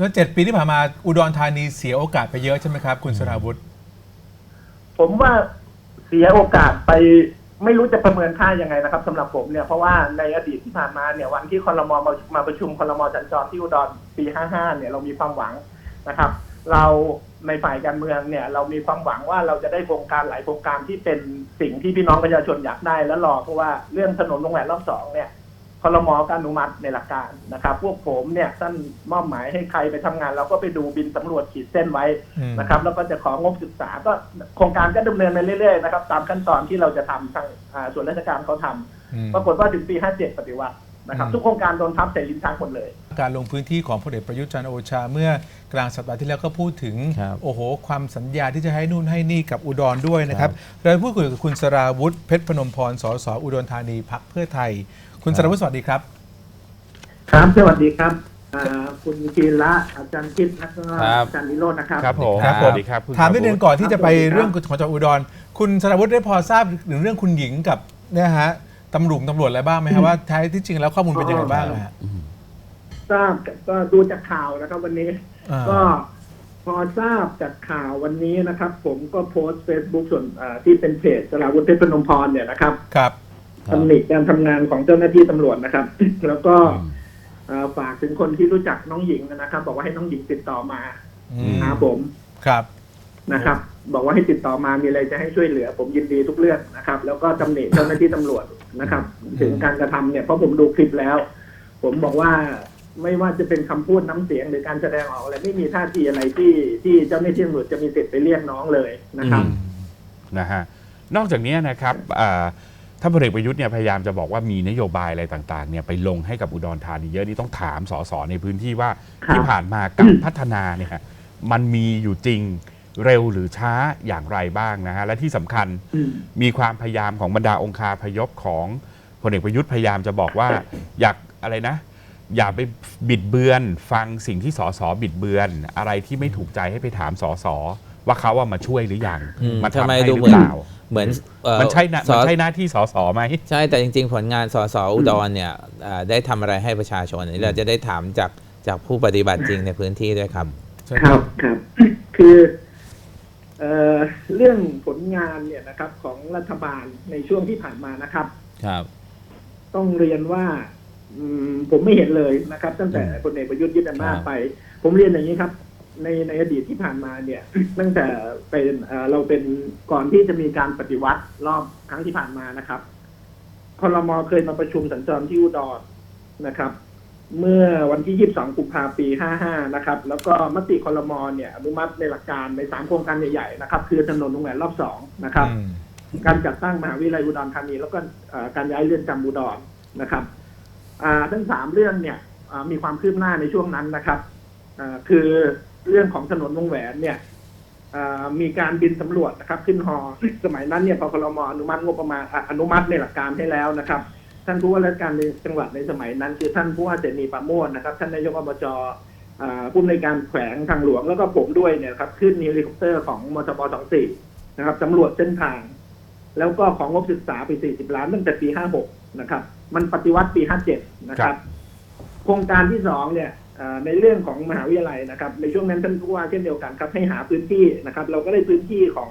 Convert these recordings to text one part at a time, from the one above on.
แล้วเจ็ดปีที่ผ่านมาอุดรธานีเสียโอกาสไปเยอะใช่ไหมครับ คุณสราวุธผมว่าเสียโอกาสไปไม่รู้จะประเมินค่ายังไงนะครับสำหรับผมเนี่ยเพราะว่าในอดีตที่ผ่านมาเนี่ยวันที่คอรมอมามาประชุมคอรมอสัญจรที่อุดรปี 55 เนี่ยเรามีความหวังนะครับ เราในฝ่ายการเมืองเนี่ย เรามีความหวังว่าเราจะได้โครงการหลายโครงการที่เป็นสิ่งที่พี่น้องประชาชนอยากได้และรอเพราะว่าเรื่องถนนวงแหวนรอบสองเนี่ย คอรมอการอนุมัติในหลักการนะครับ พวกผมเนี่ยท่านมอบหมายให้ใครไปทำงาน เราก็ไปดูบินสำรวจขีดเส้นไว้อืมนะครับ แล้วก็จะของบศึกษาก็โครงการก็ดำเนินไปเรื่อยๆนะครับตามขั้นตอนที่เราจะทำทางอ่าส่วนราชการเขาทำอืมปรากฏว่าถึงปี 57 ปฏิวัตินะครับอืมทุกโครงการโดนทับใส่ลิ้นชักหมดเลย การลงพื้นที่ของพลเอกประยุทธ์จันทร์โอชาเมื่อกลางสัปดาห์ที่แล้วก็พูดถึงครับโอ้โห ความสัญญาที่จะให้นู่นให้นี่กับอุดรด้วยนะครับ เราพูดคุยกับคุณสราวุธเพชรพนมพรสสอุดรธานีพักเพื่อไทย คุณสราวุธสวัสดีครับ ครับ สวัสดีครับอ่าคุณกีระอาจารย์คิดแล้วก็ครับ อาจารย์นิโรจน์นะครับครับผมครับสผมวัสดีครับคุณถามนิดนึงสรวุฒิก่อนที่จะไปครับเรื่องของจังหวัดอุดร คุณสราวุธได้พอทราบถึงเรื่องคุณหญิงกับเนี่ยฮะตำรวจตำรวจอะไรบ้างไหมฮะว่าแท้ที่จริงแล้วข้อมูลเป็นยังไงบ้างอะฮะทราบก็ดูจากข่าวนะครับ วันนี้ อ่า ก็พอทราบจากข่าววันนี้นะครับ ผมก็โพสต์เฟซบุ๊กส่วนอ่าที่เป็นเพจสราวุฒิเพชรพนมพรเนี่ยนะครับ ครับครับ ตำหนิการทำงานของเจ้าหน้าที่ตำรวจนะครับ แล้วก็อืมเอ่อฝากถึงคนที่รู้จักน้องหญิงนะครับ บอกว่าให้น้องหญิงติดต่อมาอืมหาผมครับนะครับ บอกว่าให้ติดต่อมามีอะไรจะให้ช่วยเหลือ ผมยินดีทุกเรื่องนะครับ แล้วก็ตำหนิเจ้าหน้าที่ตำรวจนะครับ ถึงการกระทำเนี่ยเพราะผมดูคลิปแล้ว ผมบอกว่าไม่ว่าจะเป็นคำพูดน้ำเสียงหรือการแสดงออกอะไรไม่มีท่าทีอะไรที่ที่เจ้าหน้าที่ตำรวจจะมีสิทธิ์ไปเรียกน้องเลยนะครับอืมนะฮะนอกจากนี้นะครับ อ่าท่านพลเอกประยุทธ์เนี่ยพยายามจะบอกว่ามีนโยบายอะไรต่างๆเนี่ยไปลงให้กับอุดรธานีเยอะนี่ต้องถามสสในพื้นที่ว่าครับที่ผ่านมาการพัฒนาเนี่ยมันมีอยู่จริงเร็วหรือช้าอย่างไรบ้างนะฮะและที่สำคัญอืมมีความพยายามของบรรดาองคาพยพของพลเอกประยุทธ์พยายามจะบอกว่าอยากอะไรนะ อย่าไปบิดเบือน ฟังสิ่งที่สสบิดเบือน อะไรที่ไม่ถูกใจให้ไปถามสสว่าเขาว่ามาช่วยหรือยังอืมมาทำทำไมให้หดูรือเหมือนเปล่า เหมือนเอ่อมันใช่นะสมันอใช่หน้าที่สสไหมใช่แต่จริง ๆ ผลงานสสอุดรเนี่ยอ่าได้ทำอะไรให้ประชาชนอันนี้เราจะได้ถามจากจากผู้ปฏิบัติจริงในพื้นที่ด้วยครับ ครับครับ คือเอ่อเรื่องผลงานเนี่ยนะครับ ของรัฐบาลในช่วงที่ผ่านมานะครับ ครับ ต้องเรียนว่าอืมผมไม่เห็นเลยนะครับ ตั้งแต่อืมพลเอกประยุทธ์ยึดอำนาจครับไป ผมเรียนอย่างนี้ครับ ในในอดีตที่ผ่านมาเนี่ยตั้งแต่เป็นเอ่อเราเป็นก่อนที่จะมีการปฏิวัติรอบครั้งที่ผ่านมานะครับคอรมอเคยมาประชุมสัญจรที่อุดรนะครับ เมื่อวันที่ 22 กุมภาพันธ์ปี 55 นะครับ แล้วก็มติคอรมอเนี่ยอนุมัติในหลักการในสามโครงการใหญ่ๆนะครับ คือถนนวงแหวนรอบสองนะครับอืมการจัดตั้งมหาวิทยาลัยอุดรธานีแล้วก็เอ่อการย้ายเรือนจำอุดรนะครับอ่าทั้งสามเรื่องเนี่ยอ่ามีความคืบหน้าในช่วงนั้นนะครับอ่าคือ เรื่องของถนนวงแหวนเนี่ยมีการบินสำรวจนะครับขึ้นฮอสมัยนั้นเนี่ยพอคลมอนุมัติงบประมาณอนุมัติในหลักการให้แล้วนะครับ ท่านผู้ว่าราชการในจังหวัดในสมัยนั้น คือท่านผู้ว่าเสนีปาโมทนะครับ ท่านนายกอบจผู้อำนวยการแขวงทางหลวงแล้วก็ผมด้วยเนี่ยครับขึ้นเฮลิคอปเตอร์ของมทบ24นะครับสำรวจเส้นทาง แล้วก็ของงบศึกษาไป40 ล้านตั้งแต่ปี 56 นะครับ มันปฏิวัติปี 57 นะครับ โครงการที่สองเนี่ย ในเรื่องของมหาวิทยาลัยนะครับ ในช่วงนั้นท่านผู้ว่าเช่นเดียวกันครับให้หาพื้นที่นะครับ เราก็ได้พื้นที่ของ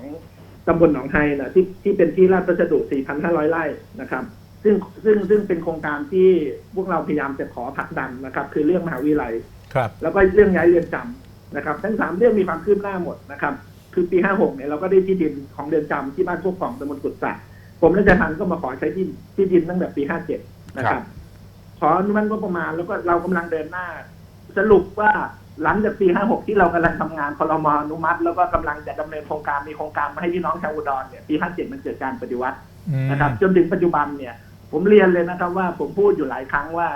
ตำบลหนองไฮนะที่ที่เป็นที่ราชพัสดุ 4,500 ไร่นะครับ ซึ่งซึ่งซึ่งเป็นโครงการที่พวกเราพยายามจะขอผลักดันนะครับ คือเรื่องมหาวิทยาลัยครับแล้วก็เรื่องย้ายเรือนจำนะครับ ทั้งสามเรื่องมีความคืบหน้าหมดนะครับ คือปี 56 เนี่ยเราก็ได้ที่ดินของเรือนจำที่บ้านพวกของตำบลกุดสักกรมราชทัณฑ์ก็มาขอใช้ที่ที่ดินตั้งแต่ปี 57 นะคครัรับบขออนุมัติงบประมาณแล้วก็เรากำลังเดินหน้า สรุปว่าหลังจากปี 56 ที่เรากำลังทำงานคอรมอนุมัติ แล้วก็กำลังจะดำเนินโครงการมีโครงการมาให้พี่น้องชาวอุดรเนี่ยปี 57 มันเกิดการปฏิวัติอืมนะครับจนถึงปัจจุบันเนี่ย ผมเรียนเลยนะครับว่าผมพูดอยู่หลายครั้งว่า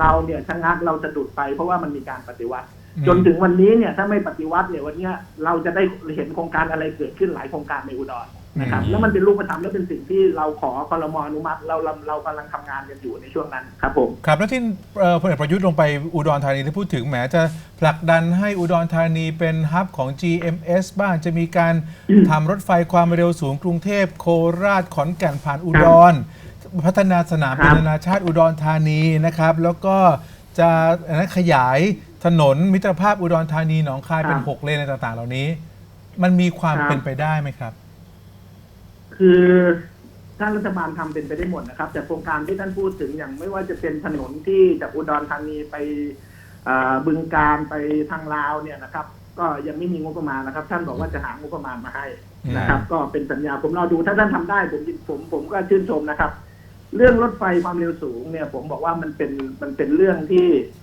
เราเนี่ยชะงักเราสะดุดไปเพราะว่ามันมีการปฏิวัติอืมจนถึงวันนี้เนี่ยถ้าไม่ปฏิวัติเนี่ยวันเนี้ยเราจะได้เห็นโครงการอะไรเกิดขึ้นหลายโครงการในอุดร นะครับอืมแล้วมันเป็นรูปธรรมและเป็นสิ่งที่เราขอคอรมออนุมัติเราเราเรากำลังทำงานกันอยู่ในช่วงนั้นครับผมครับแล้วที่เอ่อพลเอกประยุทธ์ลงไปอุดรธานีที่พูดถึงแหมจะผลักดันให้อุดรธานีเป็นฮับของ GMS บ้างจะมีการทำรถไฟความเร็วสูงกรุงเทพโคราชขอนแก่นผ่านอุดร พัฒนาสนามบินครับนานาชาติอุดรธานีนะครับ แล้วก็จะอะไรนะขยายถนนมิตรภาพอุดรธานีหนองคายเป็นครับหกเลนอะไรต่างๆ เหล่านี้ มันมีความครับเป็นไปได้ไหมครับ คือท่านรัฐบาลทำเป็นไปได้หมดนะครับ แต่โครงการที่ท่านพูดถึงอย่างไม่ว่าจะเป็นถนนที่จากอุดรธานีไปอ่าบึงการไปทางลาวเนี่ยนะครับ ก็ยังไม่มีงบประมาณนะครับ ท่านบอกว่าจะหางบประมาณมาให้นะครับ ก็เป็นสัญญาผมรอดูถ้าท่านทำได้ผมผมผมก็ชื่นชมนะครับ เรื่องรถไฟความเร็วสูงเนี่ย ผมบอกว่ามันเป็นมันเป็นเรื่องที่เอ่อ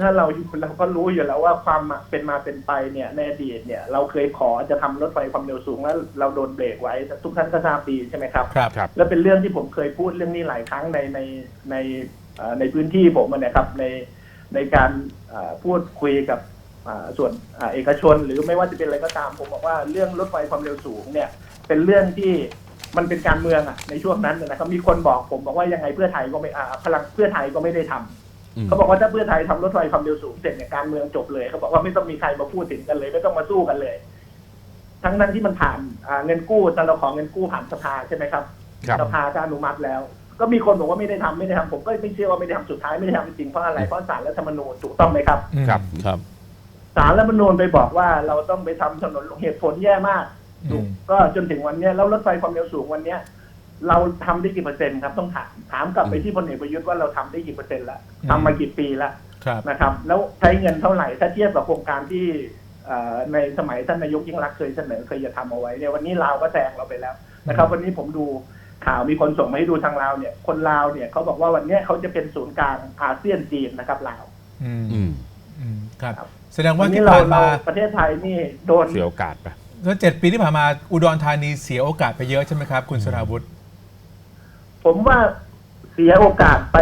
ถ้าเราอยู่เราก็รู้อยู่แล้วว่าความเป็นมาเป็นไปเนี่ยในอดีตเนี่ย เราเคยขอจะทำรถไฟความเร็วสูงแล้วเราโดนเบรกไว้ทุกท่านก็ทราบดีใช่ไหมครับครับครับ และเป็นเรื่องที่ผมเคยพูดเรื่องนี้หลายครั้งในในในเอ่อในพื้นที่ผมอะนะครับในในการเอ่อพูดคุยกับเอ่อส่วนเอ่อเอกชน หรือไม่ว่าจะเป็นอะไรก็ตาม ผมบอกว่าเรื่องรถไฟความเร็วสูงเนี่ย เป็นเรื่องที่มันเป็นการเมืองอะในช่วงนั้นนะครับมีคนบอกผมบอกว่ายังไงเพื่อไทยก็ไม่อ่าพลังเพื่อไทยก็ไม่ได้ทำอืม เขาบอกว่าถ้าเพื่อไทยทำรถไฟความเร็วสูงเสร็จเนี่ยการเมืองจบเลยเขาบอกว่าไม่ต้องมีใครมาพูดถึงกันเลย ไม่ต้องมาสู้กันเลย ทั้งนั้นที่มันผ่านอ่าเงินกู้ตอนเราขอเงินกู้ผ่านสภาใช่ไหมครับครับสภาก็อนุมัติแล้ว ก็มีคนบอกว่าไม่ได้ทำไม่ได้ทำผมก็ไม่เชื่อว่าไม่ได้ทำสุดท้ายไม่ได้ทำจริงเพราะอะไรเพราะสารรัฐธรรมนูญถูกต้องไหมครับ ครับครับสารรัฐธรรมนูญไปบอกว่าเราต้องไปทำถนนเหตุผลแย่มากอืมก็จนถึงวันเนี้ยแล้วรถไฟความเร็วสูงวันเนี้ย เราทำได้กี่เปอร์เซ็นต์ครับต้องถามถามกลับไปที่พลเอกประยุทธ์ว่าเราทำได้กี่เปอร์เซ็นต์แล้วทำมากี่ปีแล้วครับนะครับ แล้วใช้เงินเท่าไหร่ถ้าเทียบกับโครงการที่เอ่อในสมัยท่านนายกยิ่งรักษณ์เคยเสนอเคยจะทำเอาไว้เนี่ยวันนี้ลาวก็แซงเราไปแล้วนะครับ วันนี้ผมดูข่าวมีคนส่งมาให้ดูทางลาวเนี่ย คนลาวเนี่ยเขาบอกว่าวันเนี้ยเขาจะเป็นศูนย์กลางอาเซียนจีนนะครับลาวอืมอืมอืมครับครับ แสดงว่าวันนี้ที่เราผ่านเรามาประเทศไทยนี่โดนเสียโอกาสไปแล้วเจ็ดปีที่ผ่านมาอุดรธานีเสียโอกาสไปเยอะใช่ไหมครับ คุณสราวุธ ผมว่าเสียโอกาสไป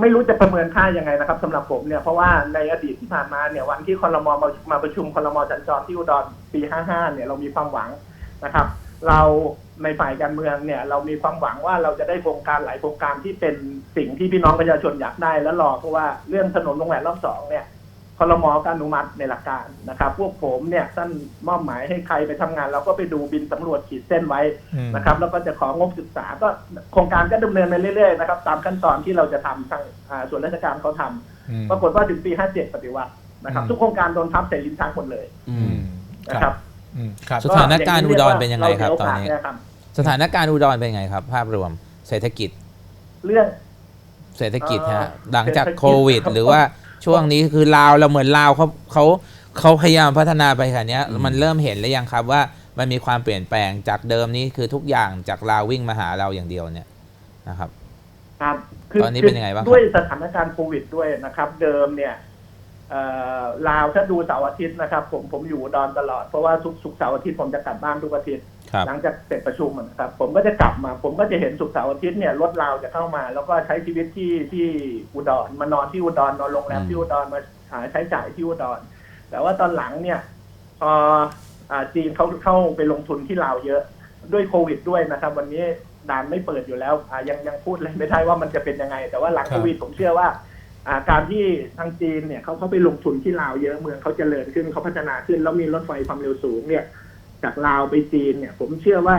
ไม่รู้จะประเมินค่ายังไงนะครับสำหรับผมเนี่ยเพราะว่าในอดีตที่ผ่านมาเนี่ยวันที่คอรมอมามาประชุมคอรมอสัญจรที่อุดรปี 55 เนี่ยเรามีความหวังนะครับ เราในฝ่ายการเมืองเนี่ย เรามีความหวังว่าเราจะได้โครงการหลายโครงการที่เป็นสิ่งที่พี่น้องประชาชนอยากได้และรอเพราะว่าเรื่องถนนวงแหวนรอบสองเนี่ย คอรมอก็อนุมัติในหลักการนะครับ พวกผมเนี่ยท่านมอบหมายให้ใครไปทำงาน เราก็ไปดูบินสำรวจขีดเส้นไว้อืมนะครับ แล้วก็จะของงบศึกษาก็โครงการก็ดำเนินไปเรื่อยๆนะครับตามขั้นตอนที่เราจะทำทางอ่าส่วนราชการเขาทำอืมปรากฏว่าถึงปี57ปฏิวัตินะครับอืมทุกโครงการโดนทับใส่ลิ้นชักหมดเลยอือืมมนะครับอืมครับสถานการณ์อุดรเป็นยังไงครับเาตอนนี้เสียโอกาสเยครับสถานการณ์อุดรเป็นไงครับ ภาพรวมเศรษฐกิจ เรื่องเศรษฐกิจเอ่อฮะหลังจากเศรษฐกิจโควิดครับหรือว่า ช่วงนี้คือลาวเราเหมือนลาวเขาเขาเขาพยายามพัฒนาไปขนาดเนี้ยอืมมันเริ่มเห็นแล้วยังครับว่ามันมีความเปลี่ยนแปลงจากเดิมนี้คือทุกอย่างจากลาววิ่งมาหาเราอย่างเดียวเนี่ยนะครับ ครับตอนนี้เป็นยังไงบ้างครับ ด้วยสถานการณ์โควิดด้วยนะครับ เดิมเนี่ยเอ่อลาวถ้าดูเสาร์อาทิตย์นะครับ ผมผมอยู่อุดอนตลอดเพราะว่าทุกศุกร์เสาร์อาทิตย์ผมจะกลับบ้านทุกอาทิตย์ครับ หลังจากเสร็จประชุมนะครับ ผมก็จะกลับมา ผมก็จะเห็นศุกร์เสาร์อาทิตย์เนี่ยรถเราจะเข้ามา แล้วก็ใช้ชีวิตที่ที่อุดรมานอนที่อุดรนอนโรงแรมอืมที่อุดรมาหาใช้จ่ายที่อุดรแต่ว่าตอนหลังเนี่ยพออ่าจีนเขาเข้าไปลงทุนที่ลาวเยอะด้วยโควิดด้วยนะครับ วันนี้ด่านไม่เปิดอยู่แล้วอ่ายังยังพูดเลยไม่ได้ว่ามันจะเป็นยังไง แต่ว่าหลังครับโควิดผมเชื่อว่าอ่าการที่ทางจีนเนี่ยเขาเขาไปลงทุนที่ลาวเยอะเมืองเขาเจริญขึ้นเขาพัฒนาขึ้น แล้วมีรถไฟความเร็วสูงเนี่ย จากลาวไปจีนเนี่ย ผมเชื่อว่า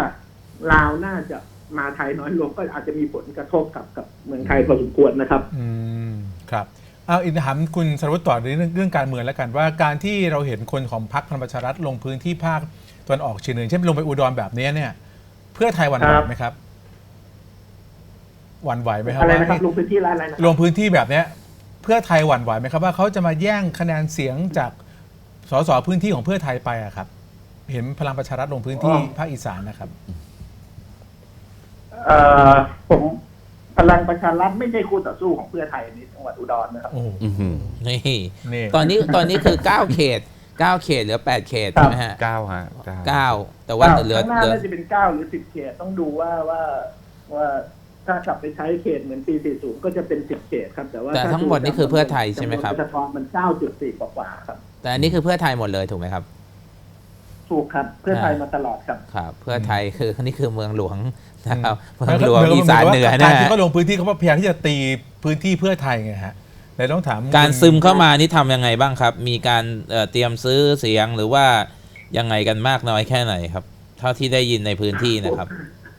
ลาวน่าจะมาไทยน้อยลงก็อาจจะมีผลกระทบกับกับเมืองไทยพอสมควรนะครับ อืมครับเอาอีกถามคุณสรวุฒิต่อในเรื่องเรื่องการเมืองแล้วกันว่าการที่เราเห็นคนของพรรคพลังประชารัฐลงพื้นที่ภาคตะวันออกเฉียงเหนือเช่นลงไปอุดรแบบนี้เนี่ย เพื่อไทยหวั่นไหวไหมครับหวั่นไหวไหมครับอะไรว่านะครับลงพื้นที่อะไรนะคลรับงพื้นที่แบบเนี้ย เพื่อไทยหวั่นไหวไหมครับ ว่าเขาจะมาแย่งคะแนนเสียงจากสสพื้นที่ของเพื่อไทยไปอะครับ เห็นพลังประชารัฐลงพื้นที่ภาคอีสานนะครับ เอ่อผมพลังประชารัฐไม่ใช่คู่ต่อสู้ของเพื่อไทยในจังหวัดอุดรนะครับ โอ้โหอือหือนี่นี่ ตอนนี้ตอนนี้คือ 9 เขต 9 เขตเหลือ 8 เขตครับใช่ไหมฮะเก้าฮะเก้า 9 แต่ว่าเหลือข้างหน้าเหลือน่าจะเป็นเก้าหรือสิบเขตต้องดูว่าว่าว่าถ้ากลับไปใช้เขตเหมือนปี 40 ก็จะเป็น 10 เขตครับ แต่ว่าแต่ถ้าทั้งหมดนี่คือเพื่อไทยใช่ไหมครับ จำนวนประชากรมัน 9.4 กว่าๆครับ แต่อันนี้คือเพื่อไทยหมดเลยถูกไหมครับ ถูกครับเพื่อไทยมาตลอดครับครับ เพื่อไทยคือนี่คือเมืองหลวงนะครับอืมเมืองหลวงอีสานเหนือการนะที่ฮะเขาลงพื้นที่เขาพยายามที่จะตีพื้นที่เพื่อไทยไงฮะเลยต้องถามการคุณซึมเข้ามานี่ทำยังไงบ้างครับ มีการเอ่อเตรียมซื้อเสียงหรือว่ายังไงกันมากน้อยแค่ไหนครับ เท่าที่ได้ยินในพื้นที่นะครับ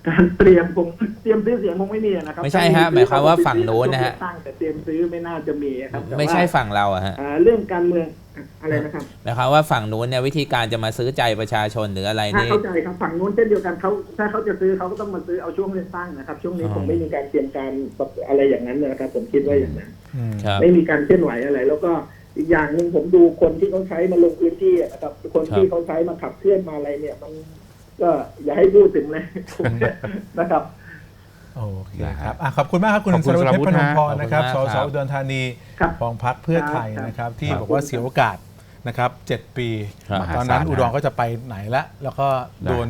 การเตรียมคงเตรียมซื้อเสียงคงไม่มีนะครับไม่ใช่ฮะหมายความว่าฝั่งโน้นนะฮะตั้งแต่เตรียมซื้อไม่น่าจะมีครับแต่ว่าไม่ใช่ฝั่งเราอะฮะอ่าเรื่องการเมืองอะไรนะครับหมายความว่าฝั่งนู้นเนี่ยวิธีการจะมาซื้อใจประชาชนหรืออะไรถ้านี่เข้าใจครับฝั่งนู้นเช่นเดียวกันเขาถ้าเขาจะซื้อเขาก็ต้องมาซื้อเอาช่วงเลือกตั้งนะครับ ช่วงนี้อ๋อคงไม่มีการเตรียมการอะไรอย่างนั้นนะครับผมคิดว่าอย่างนั้นอืมครับไม่มีการเคลื่อนไหวอะไร แล้วก็อีกอย่างหนึ่งผมดูคนที่เขาใช้มาลงพื้นที่อะนะครับคนที่เขาใช้มาขับเคลื่อนมาอะไรเนี่ยมัน ก็อย่าให้พูดถึงเลยนะครับโอเคครับอะขอบคุณมากครับ คุณขอบคุณสรวุฒิเพชรพนมพรขอบคุณมากนะครับสครับสอุดรธานีครับของพรรคเพื่อไทยครับ นะครับ ที่ครับบอกว่าเสียโอกาสนะครับเจ็ดปี ครับตอนนั้นมหาศาลอุดรก็จะไปไหนละ แล้วก็โดน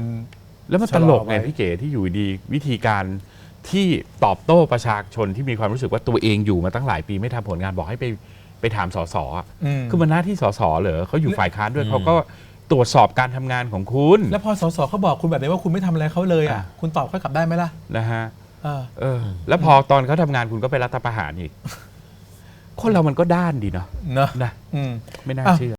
แล้วมันชะตลอลกไงไว้ พี่เก๋ที่อยู่ดีวิธีการที่ตอบโต้ประชาชนที่มีความรู้สึกว่าตัวเองอยู่มาตั้งหลายปีไม่ทำผลงานบอกให้ไปไปถามสสอะอืม คือมันหน้าที่สสเหรอเขาอยู่ฝ่ายค้านด้วยอืมเขาก็ ตรวจสอบการทำงานของคุณแล้วพอสสเขาบอกคุณแบบนี้ว่าคุณไม่ทำอะไรเขาเลยอะอะคุณตอบเขากลับได้ไหมล่ะนะฮะเออเออ แล้วพอตอนเขาทำงานคุณก็ไปรัฐประหารอีก คนเรามันก็ด้านดีเนาะเนอะนะอืมไม่น่าอะเชื่อ